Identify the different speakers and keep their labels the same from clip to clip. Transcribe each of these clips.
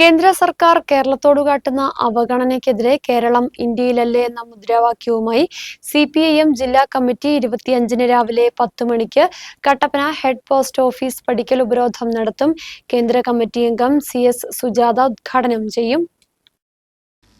Speaker 1: കേന്ദ്ര സർക്കാർ കേരളത്തോട് കാട്ടുന്ന അവഗണനയ്ക്കെതിരെ കേരളം ഇന്ത്യയിലല്ലേ എന്ന മുദ്രാവാക്യവുമായി സി പി ഐ എം ജില്ലാ കമ്മിറ്റി ഇരുപത്തിയഞ്ചിന് രാവിലെ പത്ത് മണിക്ക് കട്ടപ്പന ഹെഡ് പോസ്റ്റ് ഓഫീസ് പടിക്കൽ ഉപരോധം നടത്തും. കേന്ദ്ര കമ്മിറ്റി അംഗം സി എസ് സുജാത ഉദ്ഘാടനം ചെയ്യും.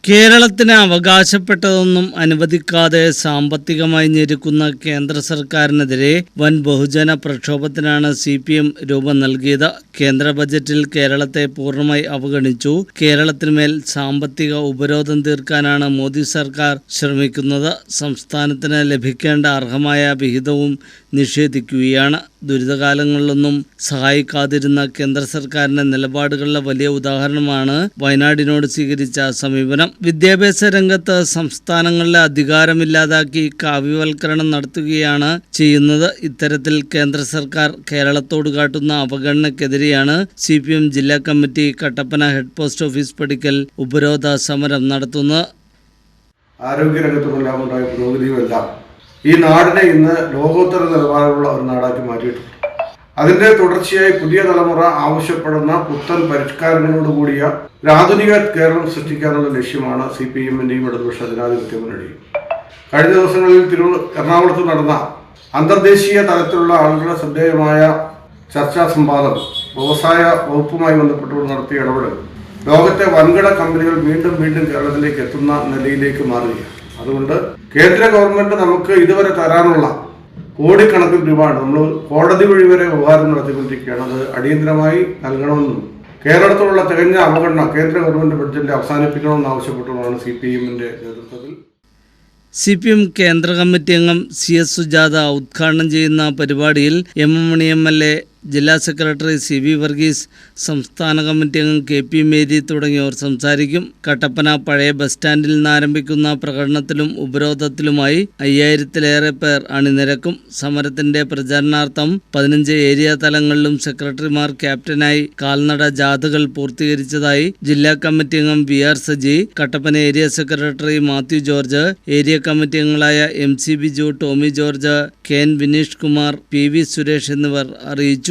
Speaker 2: കേരളത്തിന് അവകാശപ്പെട്ടതൊന്നും അനുവദിക്കാതെ സാമ്പത്തികമായി ഞെരുക്കുന്ന കേന്ദ്ര സർക്കാരിനെതിരെ വൻ ബഹുജന പ്രക്ഷോഭത്തിനാണ് സി പി എം രൂപം നൽകിയത്. കേന്ദ്ര ബജറ്റിൽ കേരളത്തെ പൂർണമായി അവഗണിച്ചു. കേരളത്തിനുമേൽ സാമ്പത്തിക ഉപരോധം തീർക്കാനാണ് മോദി സർക്കാർ ശ്രമിക്കുന്നത്. സംസ്ഥാനത്തിന് ലഭിക്കേണ്ട അർഹമായ വിഹിതവും നിഷേധിക്കുകയാണ്. ദുരിതകാലങ്ങളിലൊന്നും സഹായിക്കാതിരുന്ന കേന്ദ്ര സർക്കാരിന്റെ നിലപാടുകളുടെ വലിയ ഉദാഹരണമാണ് വയനാടിനോട് സ്വീകരിച്ച സമീപനം. വിദ്യാഭ്യാസ രംഗത്ത് സംസ്ഥാനങ്ങളിലെ അധികാരമില്ലാതാക്കി കാവ്യവൽക്കരണം നടത്തുകയാണ് ചെയ്യുന്നത്. ഇത്തരത്തിൽ കേന്ദ്ര സർക്കാർ കേരളത്തോട് കാട്ടുന്ന അവഗണനക്കെതിരെയാണ് സി പി എം ജില്ലാ committee Kattappana head post office പടിക്കൽ ഉപരോധ സമരം നടത്തുന്നത്.
Speaker 3: ആരോഗ്യരംഗത്തുമെല്ലാം ഉണ്ടായ പുരോഗതിയുമെല്ലാം ഈ നാടിനെ ഇന്ന് ലോകോത്തര നിലവാരമുള്ള ഒരു നാടാക്കി മാറ്റിയിട്ടുണ്ട്. അതിന്റെ തുടർച്ചയായി പുതിയ തലമുറ ആവശ്യപ്പെടുന്ന പുത്തൻ പരിഷ്കാരങ്ങളോട് കൂടിയ ഒരു ആധുനിക കേരളം സൃഷ്ടിക്കാനുള്ള ലക്ഷ്യമാണ് സി പി എമ്മിന്റെയും ഇടതുപക്ഷ ജനാധിപത്യ മുന്നണിയും. കഴിഞ്ഞ ദിവസങ്ങളിൽ തിരു എറണാകുളത്ത് നടന്ന അന്തർദേശീയ തലത്തിലുള്ള ആളുകളുടെ ശ്രദ്ധേയമായ ചർച്ചാ സംവാദം വ്യവസായ വകുപ്പുമായി ബന്ധപ്പെട്ടുകൊണ്ട് നടത്തിയ ഇടപെടൽ ലോകത്തെ വൻകിട കമ്പനികൾ വീണ്ടും വീണ്ടും കേരളത്തിലേക്ക് എത്തുന്ന നിലയിലേക്ക് മാറുകയാണ്. അതുകൊണ്ട് കേന്ദ്ര ഗവൺമെന്റ് നമുക്ക് ഇതുവരെ തരാനുള്ള കോടിക്കണക്കിന് രൂപയാണ്. നമ്മൾ കോടതി വഴി വരെ വ്യവഹാരം നടത്തിക്കൊണ്ടിരിക്കുകയാണ്. അത് അടിയന്തരമായി നൽകണമെന്നും കേരളത്തിലുള്ള തികഞ്ഞ അവഗണന കേന്ദ്ര ഗവൺമെന്റ് ബഡ്ജറ്റ് അവസാനിപ്പിക്കണമെന്ന് ആവശ്യപ്പെട്ടുകൊണ്ടാണ് സി പി എമ്മിന്റെ നേതൃത്വത്തിൽ.
Speaker 2: സി പി എം കേന്ദ്ര കമ്മിറ്റി അംഗം സി എസ് സുജാത ഉദ്ഘാടനം ചെയ്യുന്ന പരിപാടിയിൽ M M Mani M L A ജില്ലാ സെക്രട്ടറി സി വി വർഗീസ് സംസ്ഥാന കമ്മിറ്റി അംഗം കെ പി മേരി തുടങ്ങിയവർ സംസാരിക്കും. കട്ടപ്പന പഴയ ബസ് സ്റ്റാൻഡിൽ നിന്ന് ആരംഭിക്കുന്ന പ്രകടനത്തിലും ഉപരോധത്തിലുമായി അയ്യായിരത്തിലേറെ പേർ അണിനിരക്കും. സമരത്തിന്റെ പ്രചാരണാർത്ഥം പതിനഞ്ച് ഏരിയ തലങ്ങളിലും സെക്രട്ടറിമാർ ക്യാപ്റ്റനായി കാൽനട ജാഥകൾ പൂർത്തീകരിച്ചതായി ജില്ലാ കമ്മിറ്റി അംഗം V R Saji Kattappana area secretary Mathew George area committee അംഗങ്ങളായ M C Biju Tomy George K N Vineesh Kumar P V Suresh എന്നിവർ അറിയിച്ചു.